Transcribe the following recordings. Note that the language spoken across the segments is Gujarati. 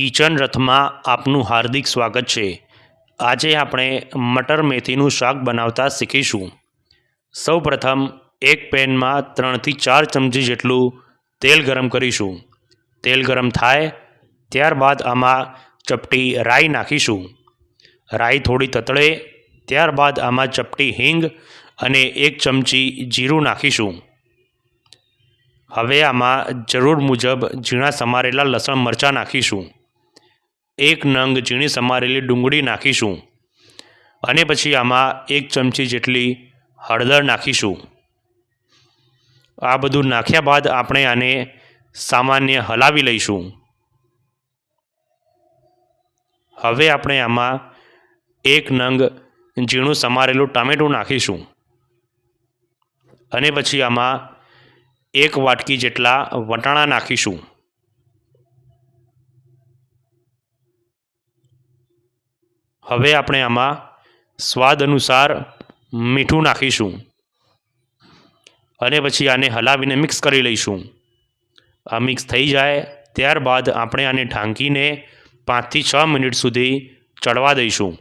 કિચન રથમાં આપનું હાર્દિક સ્વાગત છે. આજે આપણે મટર મેથીનું શાક બનાવતા શીખીશું. સૌપ્રથમ એક પેનમાં ત્રણથી ચાર ચમચી જેટલું તેલ ગરમ કરીશું. તેલ ગરમ થાય ત્યારબાદ આમાં ચપટી રાઈ નાખીશું. રાઈ થોડી તતળે ત્યારબાદ આમાં ચપટી હિંગ અને એક ચમચી જીરું નાખીશું. હવે આમાં જરૂર મુજબ ઝીણા સમારેલા લસણ મરચાં નાખીશું. એક નંગ ઝીણી સમારેલી ડુંગળી નાખીશું. અને પછી આમાં એક ચમચી જેટલી હળદર નાખીશું. આ બધું નાખ્યા બાદ આપણે આને સામાન્ય હલાવી લઈશું. હવે આપણે આમાં એક નંગ ઝીણું સમારેલું ટામેટું નાખીશું. અને પછી આમાં એક વાટકી જેટલા વટાણા નાખીશું. હવે આપણે આમાં સ્વાદ અનુસાર મીઠું નાખીશું. અને પછી આને હલાવીને મિક્સ કરી લઈશું. આ મિક્સ થઈ જાય, ત્યારબાદ આપણે આને ઢાંકીને પાંચથી છ મિનિટ સુધી ચડવા દઈશું.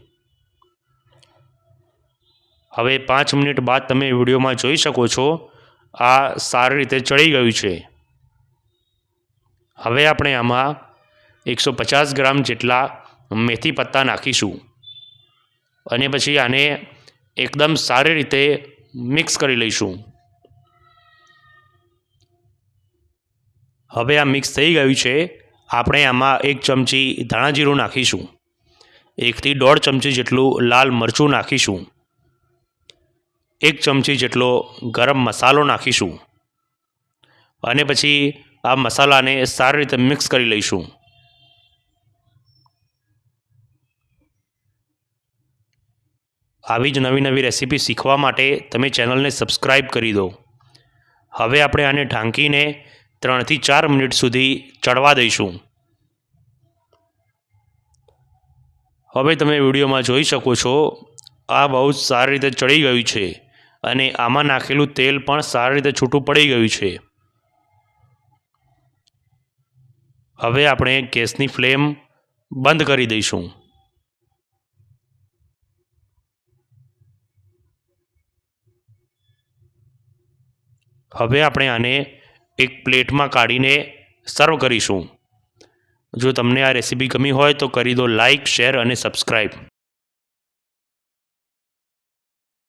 હવે પાંચ મિનિટ બાદ તમે વિડીયોમાં જોઈ શકો છો, આ સારી રીતે ચડી ગયું છે. હવે આપણે આમાં એકસો પચાસ ગ્રામ જેટલા મેથી પત્તા નાખીશું. અને પછી આને એકદમ સારી રીતે મિક્સ કરી લઈશું. હવે આ મિક્સ થઈ ગયું છે. આપણે આમાં એક ચમચી ધાણા જીરું નાખીશું. એકથી દોઢ ચમચી જેટલું લાલ મરચું નાખીશું. એક ચમચી જેટલો ગરમ મસાલો નાખીશું. અને પછી આ મસાલાને સારી રીતે મિક્સ કરી લઈશું. આવી જ નવી નવી રેસીપી શીખવા માટે તમે ચેનલને સબસ્ક્રાઈબ કરી દો. હવે આપણે આને ઢાંકીને ત્રણથી ચાર મિનિટ સુધી ચડવા દઈશું. હવે તમે વિડીયોમાં જોઈ શકો છો, આ બહુ જ સારી રીતે ચડી ગયું છે અને આમાં નાખેલું તેલ પણ સારી રીતે છૂટું પડી ગયું છે. હવે આપણે ગેસની ફ્લેમ બંધ કરી દઈશું. હવે આપણે આને એક પ્લેટમાં કાઢીને સર્વ કરીશું. જો તમને આ રેસીપી ગમી હોય તો કરી દો લાઈક શેર અને સબસ્ક્રાઈબ